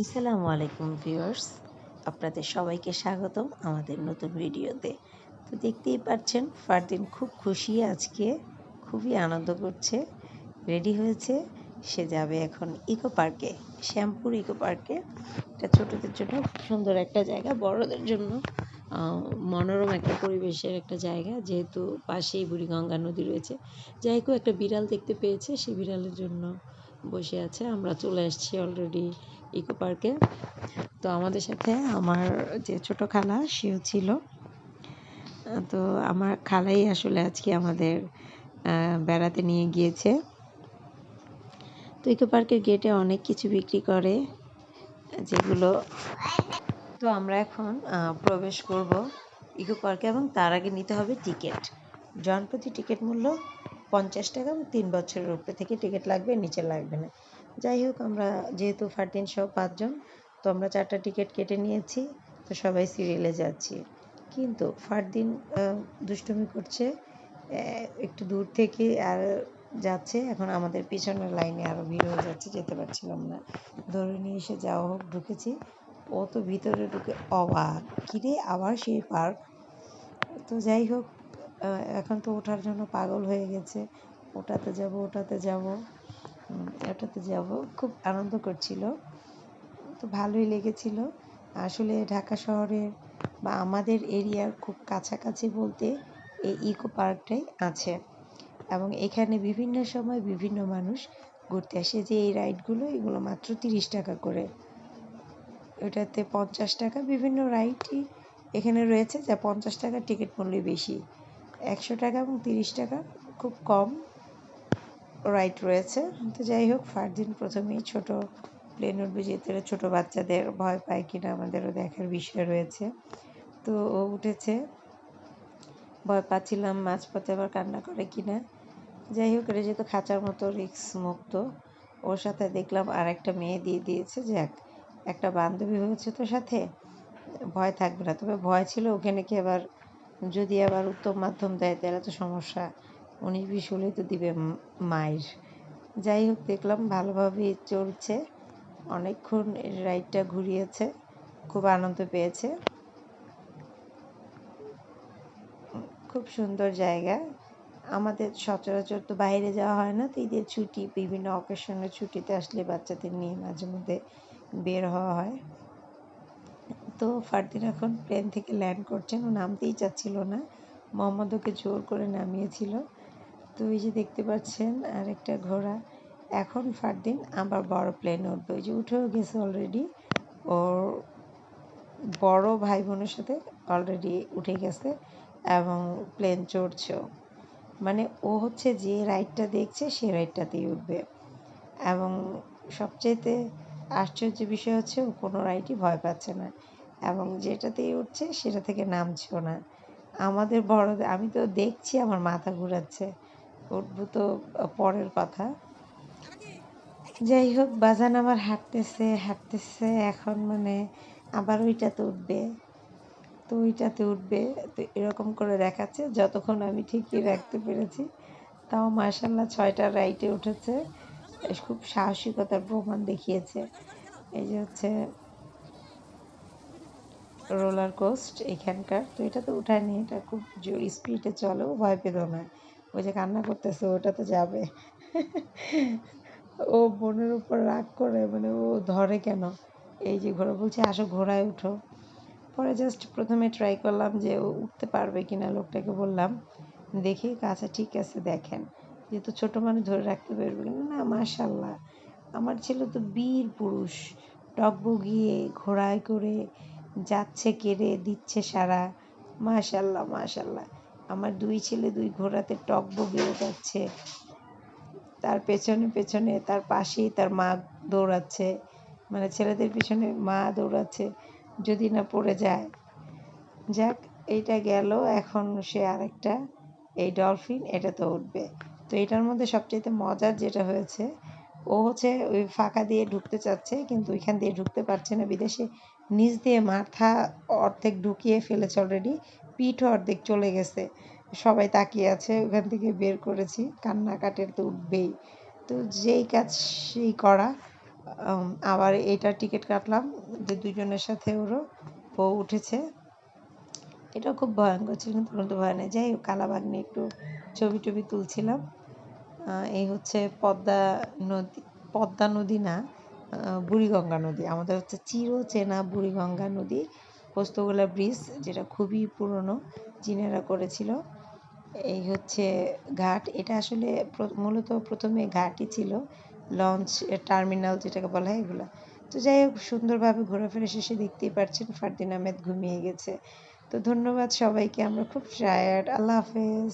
আসসালামু আলাইকুম ভিউয়ার্স। আপনাদের সবাইকে স্বাগতম আমাদের নতুন ভিডিওতে। তো দেখতেই পাচ্ছেন, ফারদিন খুব খুশি আজকে, খুবই আনন্দ করছে, রেডি হয়েছে। সে যাবে এখন ইকো পার্কে, শ্যামপুর ইকো পার্কে। এটা ছোটদের জন্য খুব সুন্দর একটা জায়গা, বড়দের জন্য মনোরম একটা পরিবেশের একটা জায়গা। যেহেতু পাশেই বুড়িগঙ্গা নদী রয়েছে, যাই একটা বিড়াল দেখতে পেয়েছে সেই বিড়ালের জন্য বসে আছে, আমরা চলে আসছি অলরেডি ইকো পার্কে তো আমাদের সাথে আমার যে ছোট খালা সেও ছিল। তো আমার খালাই আসলে আজকে আমাদের বেড়াতে নিয়ে গিয়েছে। তো ইকো পার্কের গেটে অনেক কিছু বিক্রি করে, যেগুলো তো আমরা এখন প্রবেশ করব ইকো পার্কে এবং তার আগে নিতে হবে টিকিট জনপ্রতি টিকিট মূল্য পঞ্চাশ টাকা এবং তিন বছরের উপরে থেকে টিকিট লাগবে, নিচে লাগবে না। যাই হোক, আমরা যেহেতু ফারদিন সহ পাঁচজন তো আমরা চারটা টিকিট কেটে নিয়েছি, তো সবাই সিরিয়ালে যাচ্ছি। কিন্তু ফারদিন দুষ্টুমি করছে একটু দূর থেকে আর যাচ্ছে, এখন আমাদের পিছনের লাইনে আরও ভিড় হয়ে যাচ্ছে, যেতে পারছিলাম না। ধরে নিয়ে এসে যাওয়া হোক, ঢুকেছি। ও তো ভিতরে ঢুকে অবাক। কিরে, আবার সেই পার্ক তো যাই হোক এখন তো ওঠার জন্য পাগল হয়ে গেছে। ওটাতে যাব ওটাতে যাব ওটাতে যাব। খুব আনন্দ করছিল। তো ভালোই লেগেছিল। আসলে ঢাকা শহরের বা আমাদের এরিয়ার খুব কাছাকাছি বলতে এই ইকো পার্কটাই আছে। এবং এখানে বিভিন্ন সময় বিভিন্ন মানুষ ঘুরতে আসে। যে এই রাইডগুলো, এগুলো মাত্র তিরিশ টাকা করে। ওটাতে পঞ্চাশ টাকা। বিভিন্ন রাইডই এখানে রয়েছে। যা পঞ্চাশ টাকার টিকিট মূল্যই বেশি। একশো টাকা এবং তিরিশ টাকা, খুব কম রাইট রয়েছে। তো যাই হোক, ফারদিন প্রথমেই ছোট প্লেন উঠবে, যেহেতু ছোটো বাচ্চাদের ভয় পায় কিনা আমাদেরও দেখার বিষয় রয়েছে। তো ও উঠেছে। ভয় পাচ্ছিলাম মাঝপথে আবার কান্না করে কিনা। যাই হোক, এটা যেহেতু খাঁচার মতো রিক্স মুক্ত, ওর সাথে দেখলাম আর একটা মেয়ে দিয়ে দিয়েছে, যাক, একটা বান্ধবী হয়েছে তো সাথে? ভয় থাকবে না, তবে ভয় ছিল, ওখানে কি আবার যদি আবার উত্তম মাধ্যম দেয়, তাহলে তো সমস্যা। উনিশ বিশ হলেই তো দিবে মায়ের। যাই হোক, দেখলাম ভালোভাবে চলছে। অনেকক্ষণ রাইডটা ঘুরিয়েছে। খুব আনন্দ পেয়েছে। খুব সুন্দর জায়গা। আমাদের সচরাচর তো বাইরে যাওয়া হয় না, তো ঈদের ছুটি, বিভিন্ন অকেশনে ছুটিতে আসলে বাচ্চাদের নিয়ে মাঝে মধ্যে বের হওয়া হয়। তো ফারদিন এখন প্লেন থেকে ল্যান্ড করছেন। ও নামতেই চাচ্ছিল না। মোহাম্মদ ওকে জোর করে নামিয়েছিল। তো এই যে দেখতে পাচ্ছেন আর একটা ঘোড়া। এখন ফারদিন আবার বড় প্লেন উঠবে। ওই যে উঠেও গেছে অলরেডি ওর বড় ভাই বোনের সাথে অলরেডি উঠে গেছে এবং প্লেন চড়ছেও মানে ও হচ্ছে যে রাইডটা দেখছে, সে রাইডটাতেই উঠবে। এবং সবচাইতে আশ্চর্য বিষয় হচ্ছে ও কোনো রাইডই ভয় পাচ্ছে না। এবং যেটাতেই উঠছে সেটা থেকে নামছেও না। আমাদের বড়দের, আমি তো দেখছি আমার মাথা ঘুরাচ্ছে। উঠবো তো পরের কথা। যাই হোক, বাজান আমার হাঁটতেছে হাঁটতেছে, এখন মানে আবার ওইটাতে উঠবে। তো ওইটাতে উঠবে, তো এরকম করে দেখাচ্ছে, যতক্ষণ আমি ঠিকই রাখতে পেরেছি। তাও মার্শাল্লাহ ছয়টা রাইটে উঠেছে। খুব সাহসিকতার প্রমাণ দেখিয়েছে। এই যে হচ্ছে রোলার কোস্ট এখানকার। তো এটা তো উঠায়নি এটা খুব স্পিডে চলে, ভয় পেত না। ওই যে কান্না করতেছে, ওটা তো যাবে। ও বোনের উপর রাগ করে মানে ও ধরে কেন? এই যে ঘোড়া বলছে, আসো ঘোড়ায় উঠো। পরে জাস্ট প্রথমে ট্রাই করলাম যে ও উঠতে পারবে কিনা, লোকটাকে বললাম, দেখি আচ্ছা ঠিক আছে, দেখেন। যেহেতু ছোটো মানুষ ধরে রাখতে পারবে কিনা? না মাশাল্লাহ আমার ছেলে তো বীর পুরুষ, টকবগিয়ে, ঘোড়ায় করে যাচ্ছে কেড়ে, দিচ্ছে সারা। মাশাল্লাহ মাশাল্লাহ। আমার দুই ছেলে দুই ঘোড়াতে টক বগিয়ে যাচ্ছে। তার পেছনে পেছনে, তার পাশেই তার মা দৌড়াচ্ছে। মানে ছেলেদের পিছনে মা দৌড়াচ্ছে, যদি না পড়ে যায়। যাক, এইটা গেল। এখন সে আরেকটা। এই ডলফিন, এটা তো উঠবে। তো এটার মধ্যে সবচেয়ে মজার যেটা হয়েছে ও হচ্ছে ওই ফাঁকা দিয়ে ঢুকতে চাচ্ছে, কিন্তু ওইখান দিয়ে ঢুকতে পারছে না বিদেশে। নিচ দিয়ে মাথা অর্ধেক ঢুকিয়ে ফেলেছে অলরেডি পিঠও অর্ধেক চলে গেছে। সবাই তাকিয়ে আছে, ওখান থেকে বের করেছি। কান্নাকাটের তো উঠবেই। তো যেই কাজ সেই করা আবার এইটার টিকিট কাটলাম যে দুজনের সাথে ওরও বউ উঠেছে। এটা খুব ভয়ঙ্কর ছিল, কিন্তু কোনো ভয় নেই। যাই হোক, কালাবাগ নিয়ে একটু ছবি টবি তুলছিলাম। এই হচ্ছে পদ্মা নদী পদ্মা নদী না বুড়িগঙ্গা নদী। আমাদের হচ্ছে চির চেনা বুড়িগঙ্গা নদী পোস্তগোলা ব্রিজ, যেটা খুবই পুরনো, চীনেরা করেছিল। এই হচ্ছে ঘাট। এটা আসলে মূলত প্রথমে ঘাটই ছিল, লঞ্চ টার্মিনাল যেটাকে বলা হয় এগুলো। তো যাই হোক, সুন্দরভাবে ঘোরাফেরা শেষে দেখতেই পাচ্ছেন ফারদিন আহমেদ ঘুমিয়ে গেছে। তো ধন্যবাদ সবাইকে, আমরা খুব টায়ার্ড আল্লাহ হাফেজ।